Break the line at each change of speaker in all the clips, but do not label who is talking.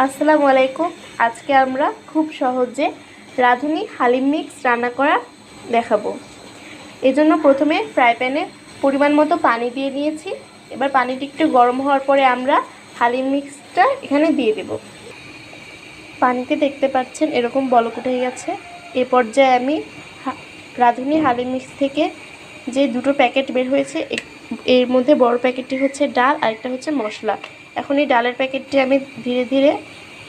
আসসালামু আলাইকুম। আজকে আমরা খুব সহজে রাঁধুনি হালিম মিক্স রান্না করা দেখাবো। এজন্য প্রথমে ফ্রাই প্যানে পরিমাণ মতো পানি দিয়ে নিয়েছি। এবার পানিটি একটু গরম হওয়ার পরে আমরা হালিম মিক্সটা এখানে দিয়ে দেব। পানিতে দেখতে পাচ্ছেন এরকম বলক উঠে গেছে। এ পর্যায়ে আমি রাঁধুনি হালিম মিক্স থেকে যে দুটো প্যাকেট বের হয়েছে এর মধ্যে বড় প্যাকেটটি হচ্ছে ডাল, আরেকটা হচ্ছে মশলা। এখন এই ডালের প্যাকেটটি আমি ধীরে ধীরে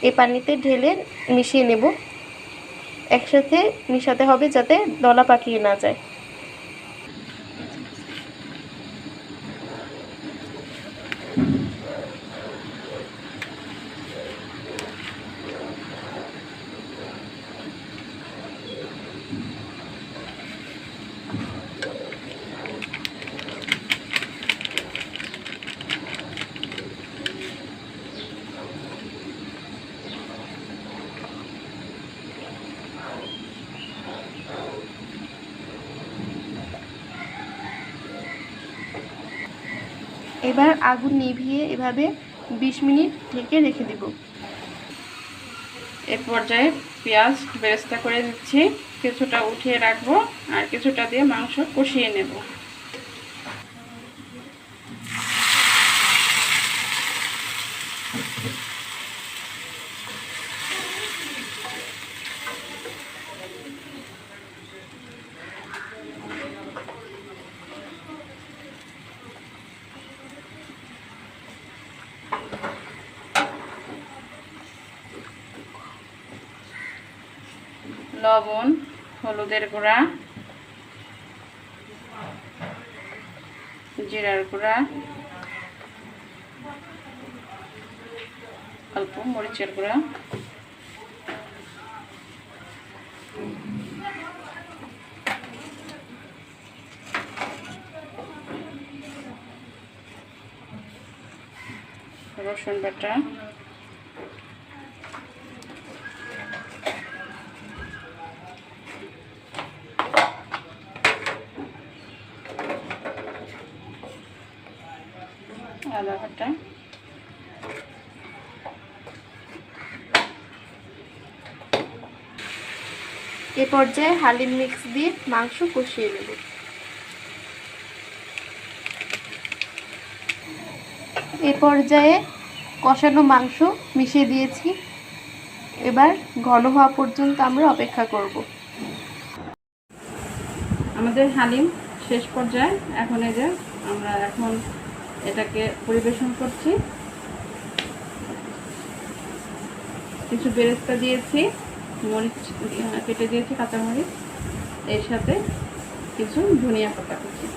এই পানিতে ঢেলে মিশিয়ে নেব। একসাথে মিশাতে হবে যাতে দলা পাকিয়ে না যায়। এবার আগুন নিভিয়ে এভাবে বিশ মিনিট ঢেকে রেখে দেব।
এ পর্যায়ে পেঁয়াজ বেরেস্তা করে দিচ্ছি কিছুটা উঠিয়ে রাখব আর কিছুটা দিয়ে মাংস কষিয়ে নেব। লবণ হলুদের গুঁড়া জিরার গুঁড়া অল্প মরিচের গুঁড়া রসুন বাটা আদা বাটা
এ পর্যায়ে হালিম মিক্স দিয়ে মাংস কষিয়ে নেব। এ পর্যায়ে কষানো মাংস মিশিয়ে দিয়েছি। এবার ঘন হওয়া পর্যন্ত আমরা অপেক্ষা করব।
আমাদের হালিম শেষ পর্যায়ে। এখন এই যে আমরা এখন এটাকে পরিবেশন করছি। কিছু বেরেস্তা দিয়েছি, মরিচ কেটে দিয়েছি, কাঁচামরিচ। এর সাথে কিছু ধনিয়া পাতা কুচি।